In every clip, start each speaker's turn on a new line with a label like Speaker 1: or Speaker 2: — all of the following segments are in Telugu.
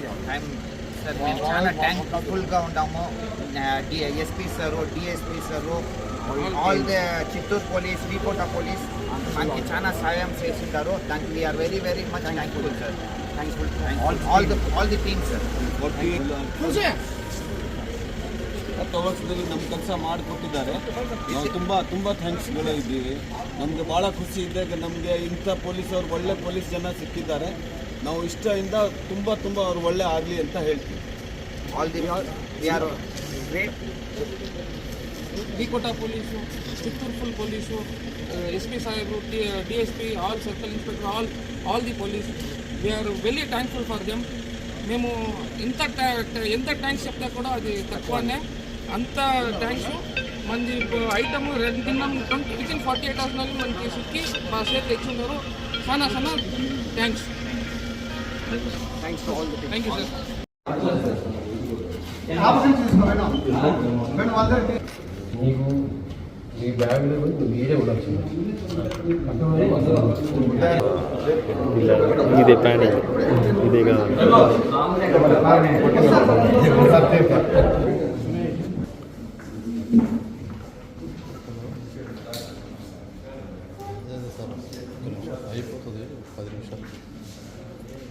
Speaker 1: టైం సార్ మేము చాలా థ్యాంక్ఫుల్గా ఉన్నాము SP sir DSP sir all the Chittoor police Vkota police మనకి చాలా సహాయం చేసింటారు దానికి we are very very much thankful sir thankful all the all the team sir
Speaker 2: ತೋರಿಸಿದಲ್ಲಿ ನಮ್ಮ ಕೆಲಸ ಮಾಡಿಕೊಟ್ಟಿದ್ದಾರೆ ನಾವು ತುಂಬ ತುಂಬ ಥ್ಯಾಂಕ್ಸ್ಗಳು ಇದ್ದೀವಿ ನಮಗೆ ಭಾಳ ಖುಷಿ ಇದೆ ನಮಗೆ ಇಂಥ ಪೊಲೀಸವ್ರು ಒಳ್ಳೆ ಪೊಲೀಸ್ ಜನ ಸಿಕ್ಕಿದ್ದಾರೆ ನಾವು ಇಷ್ಟದಿಂದ ತುಂಬ ತುಂಬ ಅವ್ರು ಒಳ್ಳೆ ಆಗಲಿ ಅಂತ ಹೇಳ್ತೀವಿ
Speaker 1: all the we are great
Speaker 3: Vkota police Chittoor full police S P ಸಾಹೇಬರು D S P all circle inspector all all the police we are very thankful for them మేము ఇంత ta- ఎంత థ్యాంక్స్ చెప్తా కూడా అది తక్కువనే అంత థ్యాంక్స్ మంది ఐటమ్ రెండు తిన్నాం twenty within forty eight అవర్స్లో మనకి సిక్కి మా చేతిలో ఇచ్చింటారు చాలా చాలా thanks
Speaker 1: thanks to all the
Speaker 3: thank you sir
Speaker 4: నీకు నీ బ్యాగ్లో మీరే ఉండాల్సింది
Speaker 5: ఇదే ప్యానిక్ ఇదే కావాలి
Speaker 4: అయిపోతుంది పది నిమిషాలు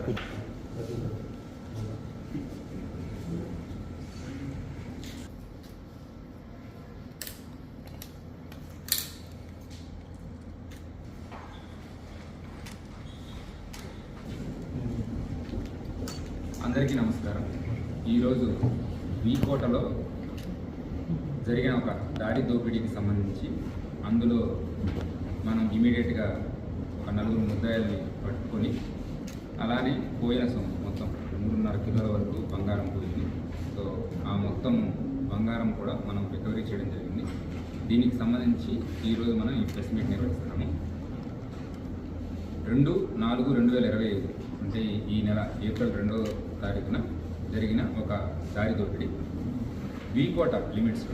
Speaker 6: అందరికీ నమస్కారం. ఈరోజు వీకోటలో జరిగిన ఒక దారి దోపిడీకి సంబంధించి అందులో మనం ఇమీడియట్గా ఒక నలుగురు ముద్దాయిల్ని పట్టుకొని అలానే పోయిన సొమ్ము మొత్తం మూడున్నర కిలోల వరకు బంగారం పోయింది. సో ఆ మొత్తం బంగారం కూడా మనం రికవరీ చేయడం జరిగింది. దీనికి సంబంధించి ఈరోజు మనం ఈ ప్రెస్ మీట్ నిర్వహిస్తున్నాము. రెండు నాలుగు రెండు వేల ఇరవై ఐదు అంటే ఈ నెల ఏప్రిల్ రెండవ తారీఖున జరిగిన ఒక దారి దోపిడీ. వీకోట లిమిట్స్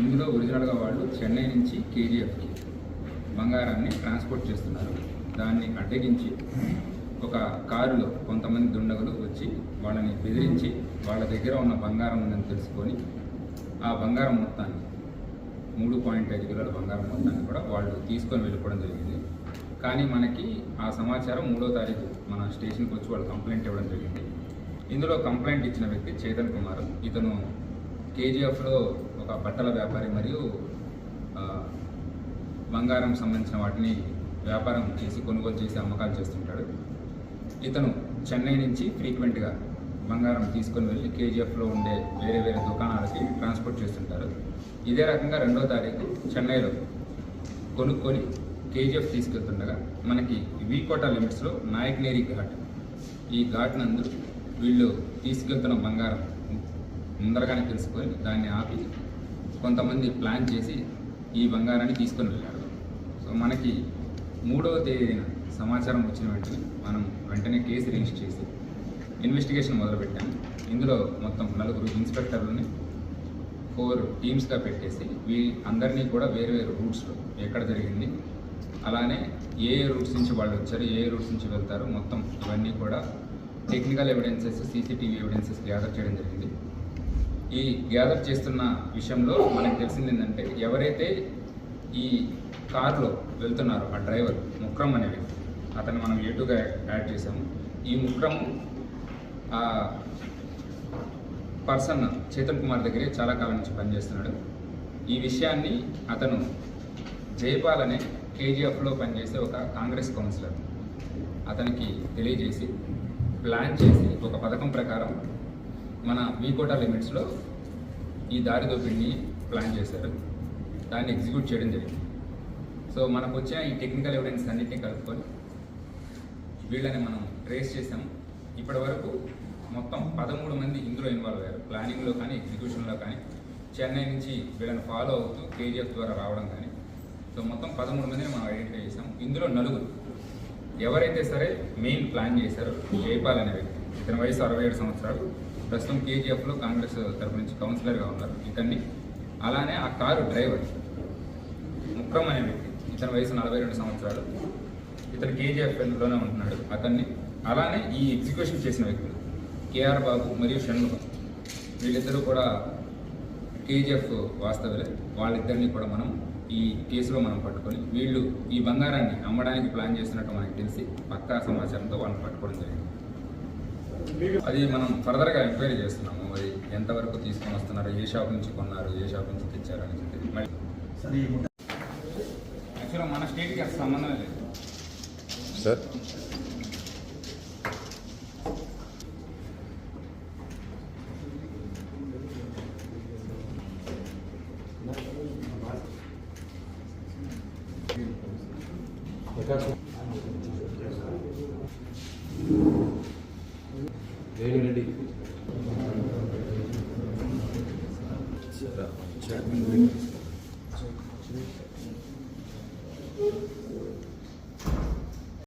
Speaker 6: ఇందులో ఒరిజినల్గా వాళ్ళు చెన్నై నుంచి కేజీఎఫ్కి బంగారాన్ని ట్రాన్స్పోర్ట్ చేస్తున్నారు. దాన్ని అడ్డగించి ఒక కారులో కొంతమంది దుండగులు వచ్చి వాళ్ళని బెదిరించి వాళ్ళ దగ్గర ఉన్న బంగారం ఉందని తెలుసుకొని ఆ బంగారం మొత్తాన్ని మూడు పాయింట్ ఐదు కిలోల బంగారం మొత్తాన్ని కూడా వాళ్ళు తీసుకొని వెళ్ళిపోవడం జరిగింది. కానీ మనకి ఆ సమాచారం మూడో తారీఖు మన స్టేషన్కి వచ్చి వాళ్ళు కంప్లైంట్ ఇవ్వడం జరిగింది. ఇందులో కంప్లైంట్ ఇచ్చిన వ్యక్తి చేతన్ కుమార్. ఇతను కేజీఎఫ్లో ఒక బట్టల వ్యాపారి మరియు బంగారం సంబంధించిన వాటిని వ్యాపారం చేసి కొనుగోలు చేసి అమ్మకాలు చేస్తుంటాడు. ఇతను చెన్నై నుంచి ఫ్రీక్వెంట్గా బంగారం తీసుకొని వెళ్ళి కేజీఎఫ్లో ఉండే వేరే వేరే దుకాణాలకి ట్రాన్స్పోర్ట్ చేస్తుంటారు. ఇదే రకంగా రెండో తారీఖు చెన్నైలో కొనుక్కొని కేజీఎఫ్ తీసుకెళ్తుండగా మనకి వీకోట లిమిట్స్లో నాయక్నేరి ఘాట్. ఈ ఘాట్ నందు వీళ్ళు తీసుకెళ్తున్న బంగారం ముందరగానే తెలుసుకొని దాన్ని ఆపి కొంతమంది ప్లాన్ చేసి ఈ బంగారాన్ని తీసుకొని వెళ్ళారు. సో మనకి మూడవ తేదీన సమాచారం వచ్చిన వెంటనే మనం వెంటనే కేసు రిజిస్టర్ చేసి ఇన్వెస్టిగేషన్ మొదలుపెట్టాము ఇందులో మొత్తం నలుగురు ఇన్స్పెక్టర్లని ఫోర్ టీమ్స్గా పెట్టేసి వీ అందరినీ కూడా వేరు వేరు రూట్స్లో ఎక్కడ జరిగింది అలానే ఏ ఏ రూట్స్ నుంచి వాళ్ళు వచ్చారు ఏ ఏ రూట్స్ నుంచి వెళ్తారు మొత్తం ఇవన్నీ కూడా technical evidences CCTV evidences gather చేయడం జరిగింది. ఈ గ్యాదర్ చేస్తున్న విషయంలో మనకు తెలిసింది ఏంటంటే ఎవరైతే ఈ కార్లో వెళ్తున్నారు ఆ డ్రైవర్ ముక్రమ్ అనే వ్యక్తి అతన్ని మనం ఏటుగా యాడ్ చేసాము ఈ ముక్రమ్ ఆ పర్సన్ చేతన్ కుమార్ దగ్గరే చాలా కాలం నుంచి పనిచేస్తున్నాడు. ఈ విషయాన్ని అతను జయపాల్ అనే కేజీఎఫ్లో పనిచేసే ఒక కాంగ్రెస్ కౌన్సిలర్ అతనికి తెలియజేసి ప్లాన్ చేసి ఒక పథకం ప్రకారం మన వీకోటా లిమిట్స్లో ఈ దారి దోపిడిని ప్లాన్ చేశారు. దాన్ని ఎగ్జిక్యూట్ చేయడం జరిగింది. సో మనకు వచ్చిన ఈ టెక్నికల్ ఎవిడెన్స్ అన్నింటినీ కలుపుకొని వీళ్ళని మనం ట్రేస్ చేసాము ఇప్పటి వరకు మొత్తం పదమూడు మంది ఇందులో ఇన్వాల్వ్ అయ్యారు. ప్లానింగ్లో కానీ ఎగ్జిక్యూషన్లో కానీ. చెన్నై నుంచి వీళ్ళని ఫాలో అవుతూ కేజీఎఫ్ ద్వారా రావడం కానీ. సో మొత్తం పదమూడు మందిని మనం ఐడెంటిఫై చేసాం ఇందులో నలుగురు. ఎవరైతే సరే మెయిన్ ప్లాన్ చేశారో జైపాల్ అనే వ్యక్తి. ఇతని వయసు అరవై ఏడు సంవత్సరాలు. ప్రస్తుతం కేజీఎఫ్లో కాంగ్రెస్ తరపు నుంచి కౌన్సిలర్గా ఉన్నారు ఇతన్ని. అలానే ఆ కారు డ్రైవర్ ముక్రం అనే వ్యక్తి. ఇతని వయసు నలభై రెండు సంవత్సరాలు. ఇతను కేజీఎఫ్ఎల్లోనే ఉంటున్నాడు. అతన్ని అలానే ఈ ఎగ్జిక్యూషన్ చేసిన వ్యక్తులు కేఆర్ బాబు మరియు షణ్ముఖం. వీళ్ళిద్దరూ కూడా కేజీఎఫ్ వాస్తవులే వాళ్ళిద్దరిని కూడా మనం ఈ కేసులో మనం పట్టుకొని వీళ్ళు ఈ బంగారాన్ని అమ్మడానికి ప్లాన్ చేస్తున్నట్టు మనకి తెలిసి పక్కా సమాచారంతో వాళ్ళని పట్టుకోవడం జరిగింది. అది మనం ఫర్దర్గా ఎంక్వైరీ చేస్తున్నాము. అది ఎంతవరకు తీసుకొని వస్తున్నారు? ఏ షాప్ నుంచి కొన్నారు? ఏ షాప్ నుంచి తెచ్చారు? అని చెప్పి. మళ్ళీ అసలు సంబంధం లేదు.
Speaker 5: సార్?
Speaker 4: రెడ్డి
Speaker 5: చైర్మన్